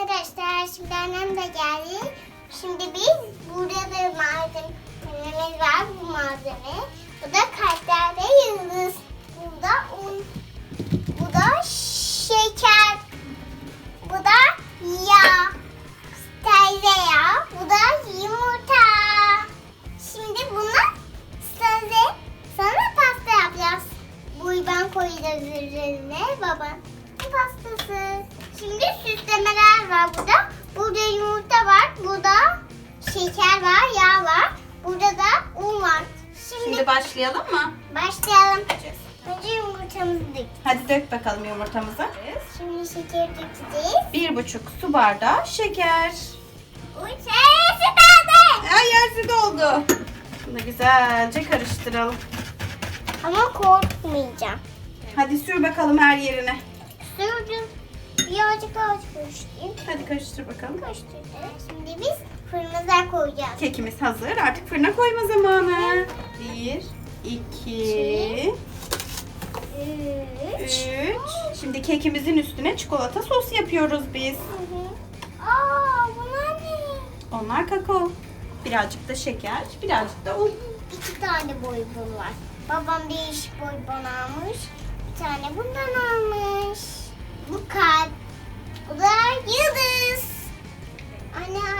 arkadaşlar. Şimdi annem de geldi. Şimdi biz burada da malzememiz var. Bu malzeme. Bu da kalpler ve yıldız. Bu da un. Bu da şeker. Bu da yağ. Tereyağı. Bu da yumurta. Şimdi bunu size sana pasta yapacağız. Bu ben koyacağız üzerine baba. Bu pastası. Şimdi süslemeler var burada. Burada yumurta var. Burada şeker var, yağ var. Burada da un var. Şimdi, Şimdi başlayalım mı? başlayalım. Önce yumurtamızı dök. Hadi dök bakalım yumurtamızı. Şimdi şeker dökeceğiz. Bir buçuk su bardağı şeker. Uy, sesi kaldı. Ay yersi doldu. Bunu güzelce karıştıralım. Ama korkmayacağım. Hadi sür bakalım her yerine. Sürdüm. Birazcık birazcık karıştırayım. Hadi karıştır bakalım. Karıştırdım. Şimdi biz fırınımıza koyacağız. Kekimiz hazır. Artık fırına koyma zamanı. Bir, iki, Üç. üç. Şimdi kekimizin üstüne çikolata sos yapıyoruz biz. Hı hı. Aa bunlar ne? Onlar kakao. Birazcık da şeker, birazcık da un. İki tane boybon var. Babam değişik boybon almış. Bir tane bundan almış.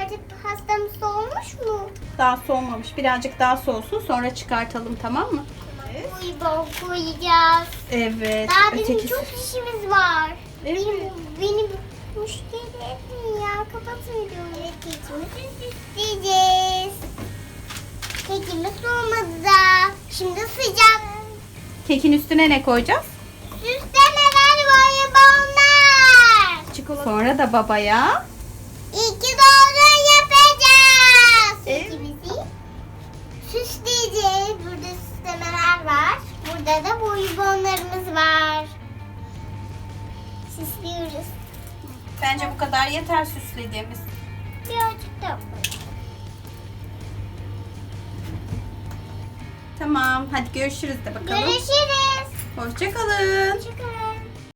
Anne artık pastamız olmuş mu? Daha soğumamış. Birazcık daha soğusun sonra çıkartalım tamam mı? Evet. Koyacağız. Evet. Daha bizim ötekisi- çok işimiz var. Evet. Benim, benim müşteri etmeyin ya. Kapatın videoyu. Kekimizi süsleyeceğiz. Kekimiz olmadı da. Şimdi sıcak. Kekin üstüne ne koyacağız? Süslemeler var onlar. Çikolata. Sonra da babaya İki Burada da bonbonlarımız var. Süslüyoruz. bence bu kadar yeter süslediğimiz. Birazcık da. Tamam. Hadi görüşürüz de bakalım. Görüşürüz. Hoşçakalın. Hoşçakalın.